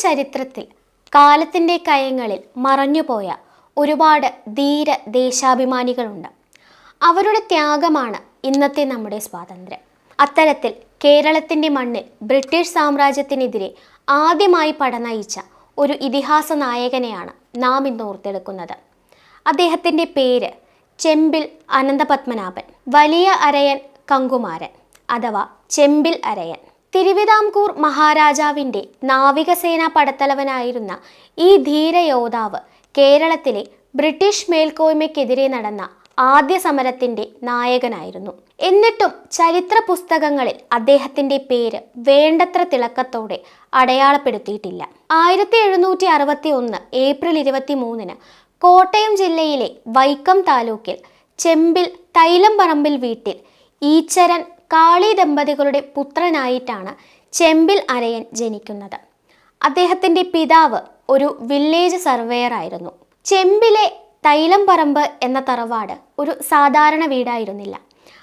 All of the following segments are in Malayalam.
ചരിത്രത്തിൽ കാലത്തിന്റെ കയങ്ങളിൽ മറഞ്ഞുപോയ ഒരുപാട് ധീര ദേശാഭിമാനികളുണ്ട്. അവരുടെ ത്യാഗമാണ് ഇന്നത്തെ നമ്മുടെ സ്വാതന്ത്ര്യം. അത്തരത്തിൽ കേരളത്തിന്റെ മണ്ണിൽ ബ്രിട്ടീഷ് സാമ്രാജ്യത്തിനെതിരെ ആദ്യമായി പടനയിച്ച ഒരു ഇതിഹാസ നായകനെയാണ് നാം ഇന്ന് ഓർത്തെടുക്കുന്നത്. അദ്ദേഹത്തിന്റെ പേര് ചെമ്പിൽ അനന്തപത്മനാഭൻ വലിയ അരയൻ കങ്കുമാരൻ അഥവാ ചെമ്പിൽ അരയൻ. തിരുവിതാംകൂർ മഹാരാജാവിന്റെ നാവികസേനാ പടത്തലവനായിരുന്ന ഈ ധീരയോദ്ധാവ് കേരളത്തിലെ ബ്രിട്ടീഷ് മേൽക്കോയ്മയ്ക്കെതിരെ നടന്ന ആദ്യ സമരത്തിന്റെ നായകനായിരുന്നു. എന്നിട്ടും ചരിത്ര പുസ്തകങ്ങളിൽ അദ്ദേഹത്തിന്റെ പേര് വേണ്ടത്ര തിളക്കത്തോടെ അടയാളപ്പെടുത്തിയിട്ടില്ല. ആയിരത്തി എഴുന്നൂറ്റി അറുപത്തി ഒന്ന് ഏപ്രിൽ ഇരുപത്തി മൂന്നിന് കോട്ടയം ജില്ലയിലെ വൈക്കം താലൂക്കിൽ ചെമ്പിൽ തൈലംപറമ്പിൽ വീട്ടിൽ ഈച്ചരൻ കാളി ദമ്പതികളുടെ പുത്രനായിട്ടാണ് ചെമ്പിൽ അരയൻ ജനിക്കുന്നത്. അദ്ദേഹത്തിന്റെ പിതാവ് ഒരു വില്ലേജ് സർവേയർ ആയിരുന്നു. ചെമ്പിലെ തൈലംപറമ്പ് എന്ന തറവാട് ഒരു സാധാരണ വീടായിരുന്നില്ല.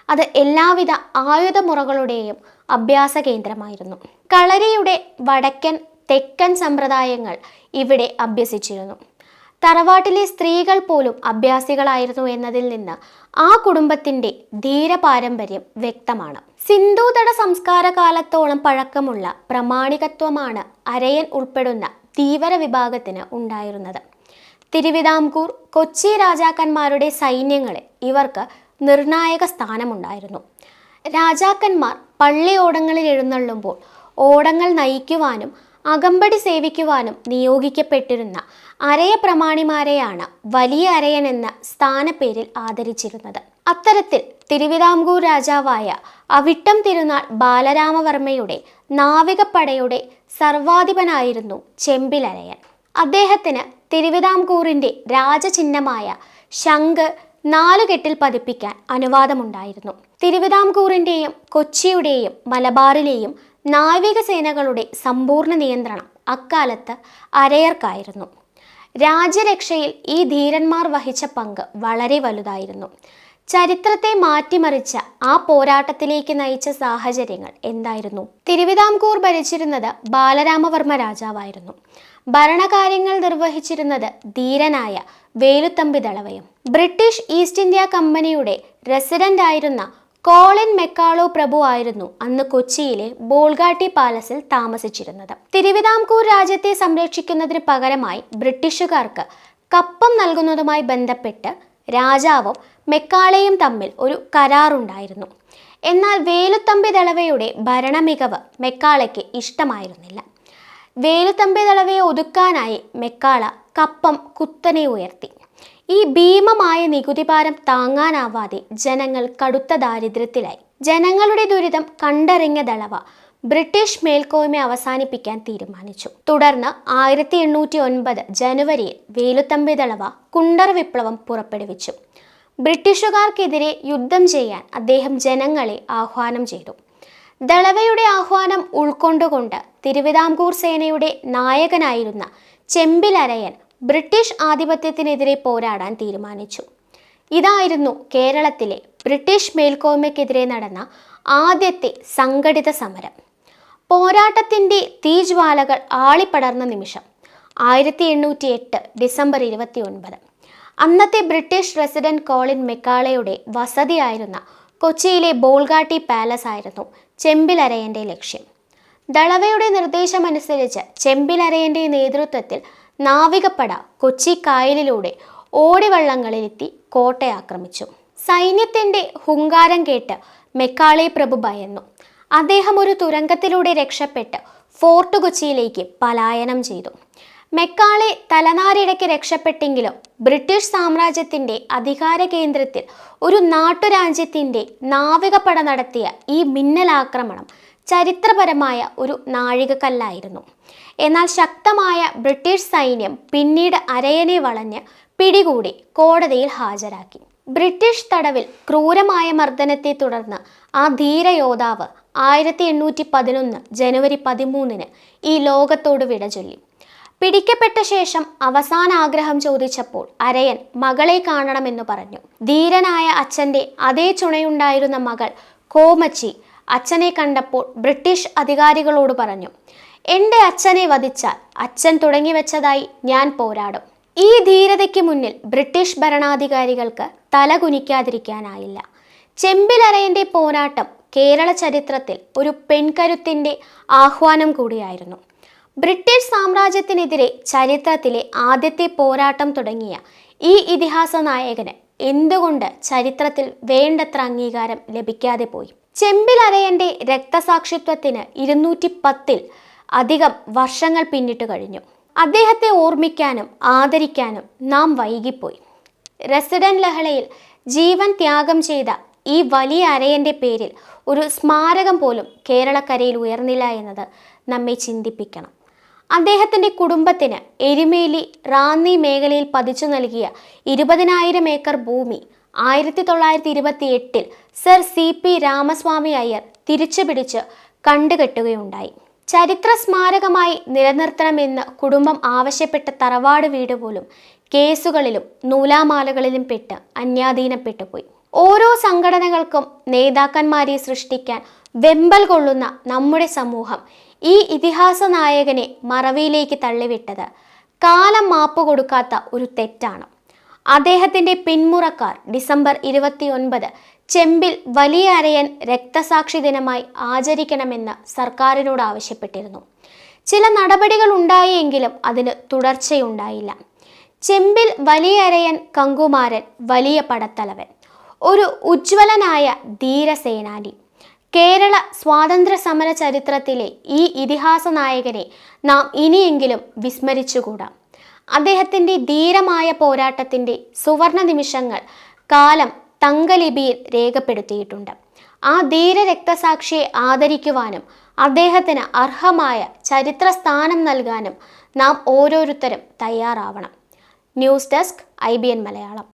അത് എല്ലാവിധ ആയുധമുറകളുടെയും അഭ്യാസ കേന്ദ്രമായിരുന്നു. കളരിയുടെ വടക്കൻ തെക്കൻ സമ്പ്രദായങ്ങൾ ഇവിടെ അഭ്യസിച്ചിരുന്നു. തറവാട്ടിലെ സ്ത്രീകൾ പോലും അഭ്യാസികളായിരുന്നു എന്നതിൽ നിന്ന് ആ കുടുംബത്തിന്റെ ധീര പാരമ്പര്യം വ്യക്തമാണ്. സിന്ധുതട സംസ്കാര കാലത്തോളം പഴക്കമുള്ള പ്രമാണികത്വമാണ് അരയൻ ഉൾപ്പെടുന്ന തീവ്ര വിഭാഗത്തിന് ഉണ്ടായിരുന്നത്. തിരുവിതാംകൂർ കൊച്ചി രാജാക്കന്മാരുടെ സൈന്യങ്ങളെ ഇവർക്ക് നിർണായക സ്ഥാനമുണ്ടായിരുന്നു. രാജാക്കന്മാർ പള്ളി ഓടങ്ങളിൽ എഴുന്നള്ളുമ്പോൾ ഓടങ്ങൾ നയിക്കുവാനും അകമ്പടി സേവിക്കുവാനും നിയോഗിക്കപ്പെട്ടിരുന്ന അരയ പ്രമാണിമാരെയാണ് വലിയ അരയൻ എന്ന സ്ഥാനപ്പേരിൽ ആദരിച്ചിരുന്നത്. അത്തരത്തിൽ തിരുവിതാംകൂർ രാജാവായ അവിട്ടം തിരുനാൾ ബാലരാമവർമ്മയുടെ നാവികപ്പടയുടെ സർവാധിപനായിരുന്നു ചെമ്പിലരയൻ. അദ്ദേഹത്തിന് തിരുവിതാംകൂറിന്റെ രാജചിഹ്നമായ ശംഖ് നാലുകെട്ടിൽ പതിപ്പിക്കാൻ അനുവാദമുണ്ടായിരുന്നു. തിരുവിതാംകൂറിന്റെയും കൊച്ചിയുടെയും മലബാറിലെയും നാവികസേനകളുടെ സമ്പൂർണ നിയന്ത്രണം അക്കാലത്ത് അരയർക്കായിരുന്നു. രാജ്യരക്ഷയിൽ ഈ ധീരന്മാർ വഹിച്ച പങ്ക് വളരെ വലുതായിരുന്നു. ചരിത്രത്തെ മാറ്റിമറിച്ച ആ പോരാട്ടത്തിലേക്ക് നയിച്ച സാഹചര്യങ്ങൾ എന്തായിരുന്നു? തിരുവിതാംകൂർ ഭരിച്ചിരുന്നത് ബാലരാമവർമ്മ രാജാവായിരുന്നു. ഭരണകാര്യങ്ങൾ നിർവഹിച്ചിരുന്നത് ധീരനായ വേലുത്തമ്പി ദളവയും. ബ്രിട്ടീഷ് ഈസ്റ്റ് ഇന്ത്യ കമ്പനിയുടെ റെസിഡന്റ് ആയിരുന്ന കോളിൻ മെക്കാളോ പ്രഭു ആയിരുന്നു അന്ന് കൊച്ചിയിലെ ബോൾഗാട്ടി പാലസിൽ താമസിച്ചിരുന്നത്. തിരുവിതാംകൂർ രാജ്യത്തെ സംരക്ഷിക്കുന്നതിന് പകരമായി ബ്രിട്ടീഷുകാർക്ക് കപ്പം നൽകുന്നതുമായി ബന്ധപ്പെട്ട് രാജാവും മെക്കാളയും തമ്മിൽ ഒരു കരാറുണ്ടായിരുന്നു. എന്നാൽ വേലുത്തമ്പി ദളവയുടെ ഭരണമികവ് മെക്കാളയ്ക്ക് ഇഷ്ടമായിരുന്നില്ല. വേലുത്തമ്പി ദളവയെ ഒതുക്കാനായി മെക്കാള കപ്പം കുത്തനെ ഉയർത്തി. ഈ ഭീമമായ നികുതിഭാരം താങ്ങാനാവാതെ ജനങ്ങൾ കടുത്ത ദാരിദ്ര്യത്തിലായി. ജനങ്ങളുടെ ദുരിതം കണ്ടറിഞ്ഞ ദളവ ബ്രിട്ടീഷ് മേൽക്കോയ്മ അവസാനിപ്പിക്കാൻ തീരുമാനിച്ചു. തുടർന്ന് ആയിരത്തി എണ്ണൂറ്റി ഒൻപത് ജനുവരിയിൽ വേലുത്തമ്പി ദളവ കുണ്ടർ വിപ്ലവം പുറപ്പെടുവിച്ചു. ബ്രിട്ടീഷുകാർക്കെതിരെ യുദ്ധം ചെയ്യാൻ അദ്ദേഹം ജനങ്ങളെ ആഹ്വാനം ചെയ്തു. ദളവയുടെ ആഹ്വാനം ഉൾക്കൊണ്ടുകൊണ്ട് തിരുവിതാംകൂർ സേനയുടെ നായകനായിരുന്ന ചെമ്പിലരയൻ ബ്രിട്ടീഷ് ആധിപത്യത്തിനെതിരെ പോരാടാൻ തീരുമാനിച്ചു. ഇതായിരുന്നു കേരളത്തിലെ ബ്രിട്ടീഷ് മേൽക്കോയ്മയ്ക്കെതിരെ നടന്ന ആദ്യത്തെ സംഘടിത സമരം. പോരാട്ടത്തിന്റെ തീജ്വാലകൾ ആളിപ്പടർന്ന നിമിഷം ആയിരത്തി എണ്ണൂറ്റി എട്ട് ഡിസംബർ ഇരുപത്തി ഒൻപത് അന്നത്തെ ബ്രിട്ടീഷ് റെസിഡന്റ് കോളിൻ മെക്കാളയുടെ വസതിയായിരുന്ന കൊച്ചിയിലെ ബോൾഗാട്ടി പാലസ് ആയിരുന്നു ചെമ്പിലരയന്റെ ലക്ഷ്യം. ദളവയുടെ നിർദ്ദേശമനുസരിച്ച് ചെമ്പിലരയന്റെ നേതൃത്വത്തിൽ നാവികപ്പട കൊച്ചി കായലിലൂടെ ഓടിവള്ളങ്ങളിലെത്തി കോട്ട ആക്രമിച്ചു സൈന്യത്തിന്റെ ഹുങ്കാരം കേട്ട് മെക്കാളെ പ്രഭു ഭയന്നു. അദ്ദേഹം ഒരു തുരങ്കത്തിലൂടെ രക്ഷപ്പെട്ട് ഫോർട്ട് കൊച്ചിയിലേക്ക് പലായനം ചെയ്തു. മെക്കാളെ തലനാരിടയ്ക്ക് രക്ഷപ്പെട്ടെങ്കിലും ബ്രിട്ടീഷ് സാമ്രാജ്യത്തിന്റെ അധികാര കേന്ദ്രത്തിൽ ഒരു നാട്ടുരാജ്യത്തിന്റെ നാവികപ്പട നടത്തിയ ഈ മിന്നലാക്രമണം ചരിത്രപരമായ ഒരു നാഴികക്കല്ലായിരുന്നു. എന്നാൽ ശക്തമായ ബ്രിട്ടീഷ് സൈന്യം പിന്നീട് അരയനെ വളഞ്ഞ് പിടികൂടി കോടതിയിൽ ഹാജരാക്കി. ബ്രിട്ടീഷ് തടവിൽ ക്രൂരമായ മർദ്ദനത്തെ തുടർന്ന് ആ ധീര യോദ്ധാവ് ആയിരത്തി എണ്ണൂറ്റി പതിനൊന്ന് ജനുവരി പതിമൂന്നിന് ഈ ലോകത്തോട് വിട ചൊല്ലി. പിടിക്കപ്പെട്ട ശേഷം അവസാന ആഗ്രഹം ചോദിച്ചപ്പോൾ അരയൻ മകളെ കാണണമെന്ന് പറഞ്ഞു. ധീരനായ അച്ഛന്റെ അതേ ചുണയുണ്ടായിരുന്ന മകൾ കോമച്ചി അച്ഛനെ കണ്ടപ്പോൾ ബ്രിട്ടീഷ് അധികാരികളോട് പറഞ്ഞു എന്റെ അച്ഛനെ വധിച്ചാൽ അച്ഛൻ തുടങ്ങി വെച്ചതായി ഞാൻ പോരാടും. ഈ ധീരതയ്ക്ക് മുന്നിൽ ബ്രിട്ടീഷ് ഭരണാധികാരികൾക്ക് തല കുനിക്കാതിരിക്കാനായില്ല. ചെമ്പിലറയന്റെ പോരാട്ടം കേരള ചരിത്രത്തിൽ ഒരു പെൺകരുത്തിന്റെ ആഹ്വാനം കൂടിയായിരുന്നു. ബ്രിട്ടീഷ് സാമ്രാജ്യത്തിനെതിരെ ചരിത്രത്തിലെ ആദ്യത്തെ പോരാട്ടം തുടങ്ങിയ ഈ ഇതിഹാസ നായകന് എന്തുകൊണ്ട് ചരിത്രത്തിൽ വേണ്ടത്ര അംഗീകാരം ലഭിക്കാതെ പോയി? ചെമ്പിലറയന്റെ രക്തസാക്ഷിത്വത്തിന് ഇരുന്നൂറ്റി പത്തിൽ അധികം വർഷങ്ങൾ പിന്നിട്ട് കഴിഞ്ഞു. അദ്ദേഹത്തെ ഓർമ്മിക്കാനും ആദരിക്കാനും നാം വൈകിപ്പോയി. റെസിഡന്റ് ലഹളയിൽ ജീവൻ ത്യാഗം ചെയ്ത ഈ വലിയ അരയന്റെ പേരിൽ ഒരു സ്മാരകം പോലും കേരളക്കരയിൽ ഉയർന്നില്ല എന്നത് നമ്മെ ചിന്തിപ്പിക്കണം. അദ്ദേഹത്തിന്റെ കുടുംബത്തിന് എരുമേലി റാന്നി മേഖലയിൽ പതിച്ചു നൽകിയ ഇരുപതിനായിരം ഏക്കർ ഭൂമി ആയിരത്തി തൊള്ളായിരത്തി ഇരുപത്തി എട്ടിൽ Sir C P Ramaswamy Iyer തിരിച്ചു പിടിച്ച് കണ്ടുകെട്ടുകയുണ്ടായി. ചരിത്ര സ്മാരകമായി നിലനിർത്തണമെന്ന് കുടുംബം ആവശ്യപ്പെട്ട തറവാട് വീട് പോലും കേസുകളിലും നൂലാമാലകളിലും പെട്ട് അന്യാധീനപ്പെട്ടുപോയി. ഓരോ സംഘടനകൾക്കും നേതാക്കന്മാരെ സൃഷ്ടിക്കാൻ വെമ്പൽ കൊള്ളുന്ന നമ്മുടെ സമൂഹം ഈ ഇതിഹാസ നായകനെ മറവിയിലേക്ക് തള്ളിവിട്ടത് കാലം മാപ്പ് കൊടുക്കാത്ത ഒരു തെറ്റാണ്. അദ്ദേഹത്തിന്റെ പിന്മുറക്കാർ ഡിസംബർ ഇരുപത്തിയൊൻപത് ചെമ്പിൽ വലിയ അരയൻ രക്തസാക്ഷി ദിനമായി ആചരിക്കണമെന്ന് സർക്കാരിനോട് ആവശ്യപ്പെട്ടിരുന്നു. ചില നടപടികൾ ഉണ്ടായെങ്കിലും അതിന് തുടർച്ചയുണ്ടായില്ല. ചെമ്പിൽ വലിയ അരയൻ കങ്കുമാരൻ വലിയ പടത്തലവൻ ഒരു ഉജ്ജ്വലനായ ധീരസേനാനി കേരള സ്വാതന്ത്ര്യ സമര ചരിത്രത്തിലെ ഈ ഇതിഹാസ നായകനെ നാം ഇനിയെങ്കിലും വിസ്മരിച്ചുകൂടാ? അദ്ദേഹത്തിന്റെ ധീരമായ പോരാട്ടത്തിന്റെ സുവർണ നിമിഷങ്ങൾ കാലം തങ്കലിപിയിൽ രേഖപ്പെടുത്തിയിട്ടുണ്ട്. ആ ധീര രക്തസാക്ഷിയെ ആദരിക്കുവാനും അദ്ദേഹത്തിന് അർഹമായ ചരിത്ര സ്ഥാനം നൽകാനും നാം ഓരോരുത്തരും തയ്യാറാവണം. News desk I Malayalam.